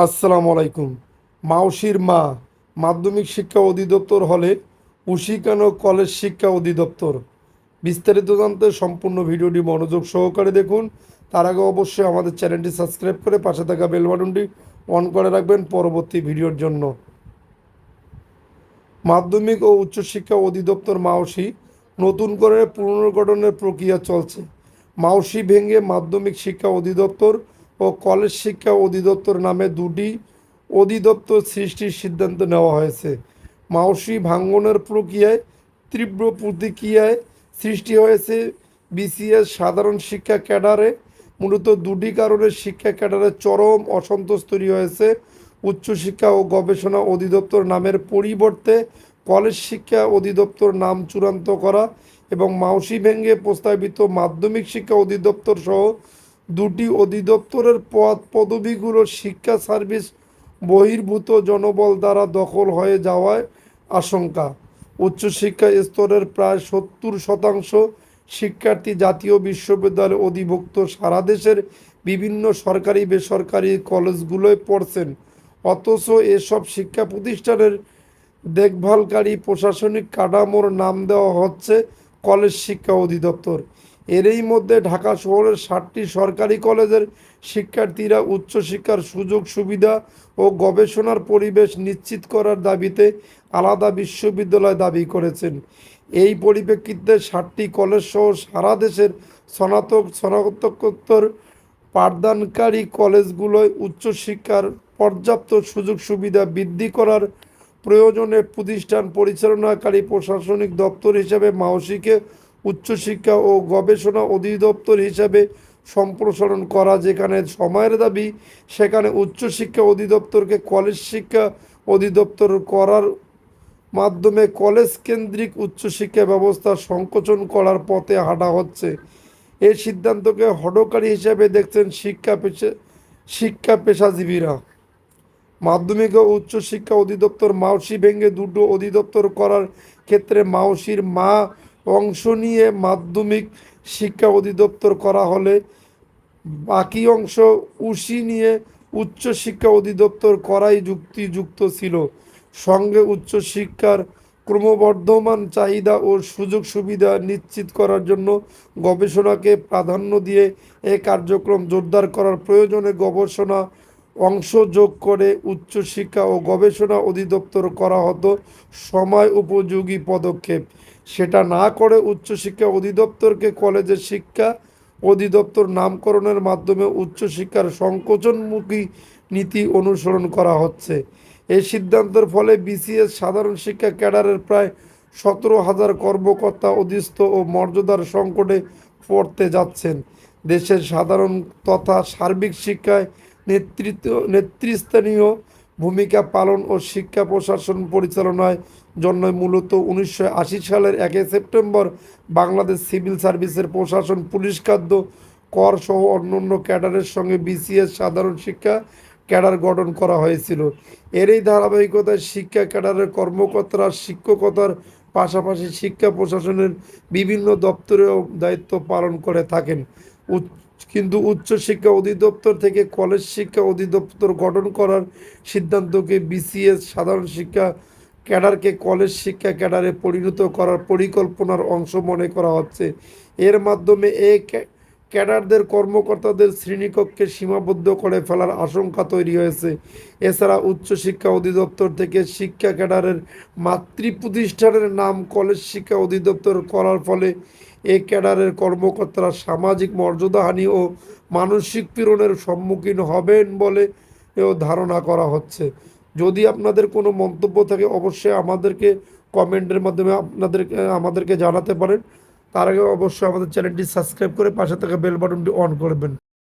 আসসালামু আলাইকুম। মাউসির মা, মাধ্যমিক শিক্ষা অধিদপ্তর হলে উশিকানো কলেজ শিক্ষা অধিদপ্তর। বিস্তারিত জানতে সম্পূর্ণ ভিডিওটি মনোযোগ সহকারে দেখুন। তার আগে অবশ্যই আমাদের চ্যানেলটি সাবস্ক্রাইব করে পাশে থাকা বেল বাটনটি অন করে রাখবেন পরবর্তী ভিডিওর জন্য। মাধ্যমিক ও উচ্চশিক্ষা অধিদপ্তর মাউসি নতুন করে পুনর্গঠনের প্রক্রিয়া চলছে। মাউসি ভেঙে মাধ্যমিক শিক্ষা অধিদপ্তর ও কলেজ শিক্ষা অধিদপ্তর নামে দুটি অধিদপ্তর সৃষ্টির সিদ্ধান্ত নেওয়া হয়েছে। মাউসি ভাঙ্গনের প্রক্রিয়ায় তীব্র প্রতিক্রিয়ায় সৃষ্টি হয়েছে। বিসিএস সাধারণ শিক্ষা ক্যাডারে মূলত দুটি কারণে শিক্ষা ক্যাডারে চরম অসন্তোষ তৈরি হয়েছে। উচ্চশিক্ষা ও গবেষণা অধিদপ্তর নামের পরিবর্তে কলেজ শিক্ষা অধিদপ্তর নাম চূড়ান্ত করা এবং মাউসি ভেঙ্গে প্রস্তাবিত মাধ্যমিক শিক্ষা অধিদপ্তর সহ দুটি অধিদপ্তরের পদ পদবিগুলো শিক্ষা সার্ভিস বহির্ভূত জনবল দ্বারা দখল হয়ে যাওয়ায় আশঙ্কা। উচ্চশিক্ষা স্তরের প্রায় সত্তর শতাংশ শিক্ষার্থী জাতীয় বিশ্ববিদ্যালয়ে অধিভুক্ত সারা দেশের বিভিন্ন সরকারি, বেসরকারি কলেজগুলোয় পড়ছেন। অথচ এসব শিক্ষা প্রতিষ্ঠানের দেখভালকারী প্রশাসনিক কাঠামোর নাম দেওয়া হচ্ছে কলেজ শিক্ষা অধিদপ্তর। এরই মধ্যে ঢাকা শহরের ষাটটি সরকারি কলেজের শিক্ষার্থীরা উচ্চশিক্ষার সুযোগ, সুবিধা ও গবেষণার পরিবেশ নিশ্চিত করার দাবিতে আলাদা বিশ্ববিদ্যালয় দাবি করেছেন। এই পরিপ্রেক্ষিতে ষাটটি কলেজ সহ সারা দেশের স্নাতক, স্নাতকোত্তর পাঠদানকারী কলেজগুলোয় উচ্চশিক্ষার পর্যাপ্ত সুযোগ, সুবিধা বৃদ্ধি করার প্রয়োজনে প্রতিষ্ঠান পরিচালনাকারী প্রশাসনিক দপ্তর হিসেবে মাওসিকে উচ্চশিক্ষা ও গবেষণা অধিদপ্তর হিসাবে সম্প্রসারণ করা যেখানে সময়ের দাবি, সেখানে উচ্চশিক্ষা অধিদপ্তরকে কলেজ শিক্ষা অধিদপ্তর করার মাধ্যমে কলেজ কেন্দ্রিক উচ্চশিক্ষা ব্যবস্থা সংকোচন করার পথে হাঁটা হচ্ছে। এই সিদ্ধান্তকে হটকারী হিসেবে দেখছেন শিক্ষা পেশা, শিক্ষা পেশাজীবীরা। মাধ্যমিক ও উচ্চশিক্ষা অধিদপ্তর মাউসি ভেঙে দুটো অধিদপ্তর করার ক্ষেত্রে মাউসির মা অংশ নিয়ে মাধ্যমিক শিক্ষা অধিদপ্তর করা হলে বাকি অংশ উসি নিয়ে উচ্চশিক্ষা অধিদপ্তর করাই যুক্তিযুক্ত ছিল। সঙ্গে উচ্চশিক্ষার ক্রমবর্ধমান চাহিদা ও সুযোগ সুবিধা নিশ্চিত করার জন্য গবেষণাকে প্রাধান্য দিয়ে এ কার্যক্রম জোরদার করার প্রয়োজনে গবেষণা অংশ যোগ করে উচ্চশিক্ষা ও গবেষণা অধিদপ্তর করা হতো সময় উপযোগী পদক্ষেপ। সেটা না করে উচ্চশিক্ষা অধিদপ্তরকে কলেজের শিক্ষা অধিদপ্তর নামকরণের মাধ্যমে উচ্চশিক্ষার সংকোচনমুখী নীতি অনুসরণ করা হচ্ছে। এই সিদ্ধান্তের ফলে বিসিএস সাধারণ শিক্ষা ক্যাডারের প্রায় সতেরো হাজার কর্মকর্তা অধিস্থ ও মর্যাদার সংকটে পড়তে যাচ্ছেন। দেশের সাধারণ তথা সার্বিক শিক্ষায় নেতৃত্ব, নেতৃস্থানীয় ভূমিকা পালন ও শিক্ষা প্রশাসন পরিচালনায় জন্য মূলত উনিশশো আশি সালের একই সেপ্টেম্বর বাংলাদেশ সিভিল সার্ভিসের প্রশাসন, পুলিশ খাদ্য, কর সহ অন্যান্য ক্যাডারের সঙ্গে বিসিএস সাধারণ শিক্ষা ক্যাডার গঠন করা হয়েছিল। এরই ধারাবাহিকতায় শিক্ষা ক্যাডারের কর্মকর্তারা শিক্ষকতার পাশাপাশি শিক্ষা প্রশাসনের বিভিন্ন দপ্তরেও দায়িত্ব পালন করে থাকেন। কিন্তু উচ্চশিক্ষা অধিদপ্তর থেকে কলেজ শিক্ষা অধিদপ্তর গঠন করার সিদ্ধান্তকে বিসিএস সাধারণ শিক্ষা ক্যাডারকে কলেজ শিক্ষা ক্যাডারে পরিণত করার পরিকল্পনার অংশ মনে করা হচ্ছে। এর মাধ্যমে এ ক্যাডারদের কর্মকর্তাদের শ্রেণীকক্ষে সীমাবদ্ধ করে ফেলার আশঙ্কা তৈরি হয়েছে। এছাড়া উচ্চশিক্ষা অধিদপ্তর থেকে শিক্ষা ক্যাডারের মাতৃ প্রতিষ্ঠানের নাম কলেজ শিক্ষা অধিদপ্তর করার ফলে এ ক্যাডারের কর্মকর্তারা সামাজিক মর্যাদাহানি ও মানসিক পীড়নের সম্মুখীন হবেন বলে ধারণা করা হচ্ছে। যদি আপনাদের কোনো মন্তব্য থাকে, অবশ্যই আমাদেরকে কমেন্টের মাধ্যমে আপনাদেরকে আমাদেরকে জানাতে পারেন। তার আগে অবশ্যই আমাদের চ্যানেলটি সাবস্ক্রাইব করে পাশে থাকা বেল বাটনটি অন করবেন।